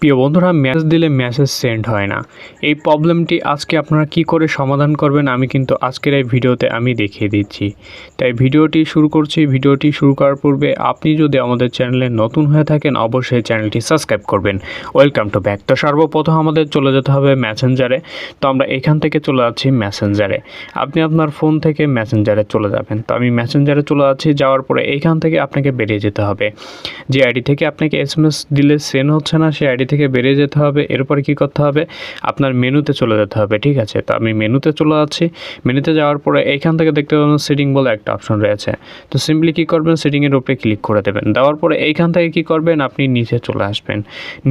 প্রিয় বন্ধুরা মেসেজ দিলে মেসেজ সেন্ড হয় না। এই প্রবলেমটি আজকে আপনারা কি করে সমাধান করবেন, আমি কিন্তু আজকের এই ভিডিওতে আমি দেখিয়ে দিচ্ছি। তাই ভিডিওটি শুরু করছি। ভিডিওটি শুরু করার পূর্বে আপনি যদি আমাদের চ্যানেলে নতুন হয়ে থাকেন, অবশ্যই চ্যানেলটি সাবস্ক্রাইব করবেন। ওয়েলকাম টু ব্যাক তো সর্বপ্রথম আমাদের চলে যেতে হবে মেসেঞ্জারে তো আমরা এখান থেকে চলে যাচ্ছি মেসেঞ্জারে আপনি আপনার ফোন থেকে মেসেঞ্জারে চলে যাবেন। তো আমি মেসেঞ্জারে চলে যাচ্ছি, যাওয়ার পরে এইখান থেকে আপনাকে বেরিয়ে যেতে হবে। যে আইডি থেকে আপনাকে এস দিলে সেন্ড হচ্ছে না, সেই আইডি থেকে বেরিয়ে যেতে হবে, এরপরে কি করতে হবে? আপনার মেনুতে চলে যেতে হবে, ঠিক আছে? তো আমি মেনুতে চলে যাচ্ছি। মেনুতে যাওয়ার পরে এইখান থেকে দেখতে পাবেন সেটিং বলে একটা অপশন রয়েছে। তো সিম্পলি কী করবেন? সেটিংয়ের উপরে ক্লিক করে দেবেন। দেওয়ার পরে এইখান থেকে কি করবেন? আপনি নিচে চলে আসবেন।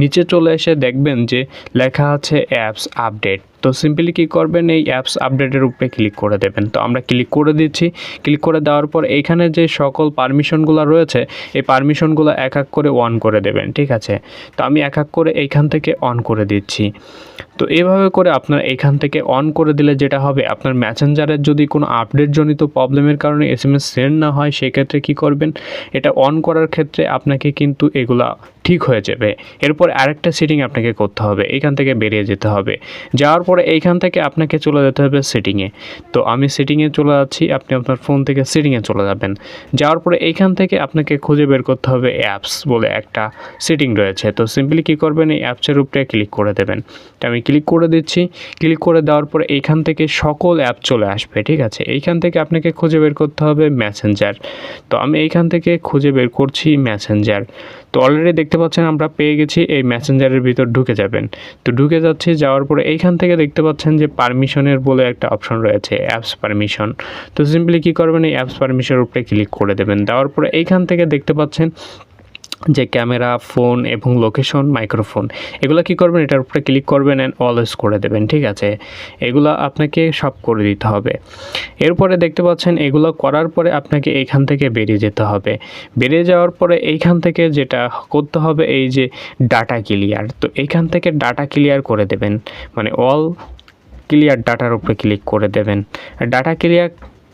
নিচে চলে এসে দেখবেন যে লেখা আছে অ্যাপস আপডেট তো সিম্পলি কী করবেন? এই অ্যাপস আপডেটের উপরে ক্লিক করে দেবেন। তো আমরা ক্লিক করে দিচ্ছি। ক্লিক করে দেওয়ার পর এইখানে যে সকল পারমিশনগুলো রয়েছে, এই পারমিশনগুলো এক এক করে অন করে দেবেন। ঠিক আছে? তো আমি এক এক করে এইখান থেকে অন করে দিচ্ছি। তো এভাবে করে আপনার এইখান থেকে অন করে দিলে যেটা হবে, আপনার ম্যাসেঞ্জারের যদি কোনো আপডেটজনিত প্রবলেমের কারণে এস এম এস সেন্ড না হয়, সেক্ষেত্রে কী করবেন? এটা অন করার ক্ষেত্রে আপনাকে কিন্তু এগুলা ঠিক হয়ে যাবে। এরপর আরেকটা সেটিং আপনাকে করতে হবে, এখান থেকে বেরিয়ে যেতে হবে। যাওয়ার পরে এইখান থেকে আপনাকে চলে যেতে হবে সেটিংয়ে তো আমি সেটিংয়ে চলে যাচ্ছি, আপনি আপনার ফোন থেকে সেটিংয়ে চলে যাবেন। যাওয়ার পরে এইখান থেকে আপনাকে খুঁজে বের করতে হবে অ্যাপস বলে একটা সেটিং রয়েছে। তো সিম্পলি কী করবেন? এই অ্যাপসের উপরে ক্লিক করে দেবেন। আমি ক্লিক করে দিচ্ছি। ক্লিক করে দেওয়ার পরে এইখান থেকে সকল অ্যাপ চলে আসবে, ঠিক আছে? এইখান থেকে আপনাকে খুঁজে বের করতে হবে ম্যাসেঞ্জার তো আমি এইখান থেকে খুঁজে বের করছি ম্যাসেঞ্জার তো অলরেডি দেখতে পাচ্ছেন আমরা পেয়ে গেছি, এই ম্যাসেঞ্জারের ভিতর ঢুকে যাবেন। তো ঢুকে যাচ্ছি, যাওয়ার পরে এইখান থেকে দেখতে পাচ্ছেন যে পারমিশনের বলে একটা অপশন রয়েছে অ্যাপস পারমিশন তো সিম্পলি কী করবেন? এই অ্যাপস পারমিশনের উপরে ক্লিক করে দেবেন। দেওয়ার পরে এইখান থেকে দেখতে পাচ্ছেন যে ক্যামেরা, ফোন এবং লোকেশন, মাইক্রোফোন। এগুলো কি করবেন? এটার উপরে ক্লিক করবেন অ্যান্ড অলওয়েজ করে দেবেন, ঠিক আছে? এগুলো আপনাকে সব করে দিতে হবে। এরপরে দেখতে পাচ্ছেন এগুলো করার পরে আপনাকে এইখান থেকে বেরিয়ে যেতে হবে। বেরিয়ে যাওয়ার পরে এইখান থেকে যেটা করতে হবে, এই যে ডাটা ক্লিয়ার তো এইখান থেকে ডাটা ক্লিয়ার করে দেবেন। মানে অল ক্লিয়ার ডাটার উপরে ক্লিক করে দেবেন। ডাটা ক্লিয়ার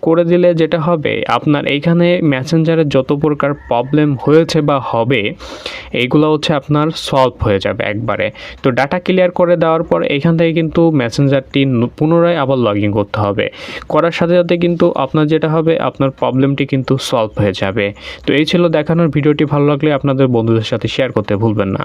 করে দিলে যেটা হবে, আপনার এইখানে মেসেঞ্জারে যত প্রকার প্রবলেম হয়েছে বা হবে, এইগুলো হচ্ছে আপনার সলভ হয়ে যাবে একবারে। তো ডাটা ক্লিয়ার করে দেওয়ার পর এইখান থেকে কিন্তু মেসেঞ্জারটি পুনরায় আবার লগ ইন করতে হবে। করার সাথে সাথে কিন্তু আপনার যেটা হবে, আপনার প্রবলেমটি কিন্তু সলভ হয়ে যাবে। তো এই ছিল দেখানোর ভিডিওটি, ভালো লাগলে আপনাদের বন্ধুদের সাথে শেয়ার করতে ভুলবেন না।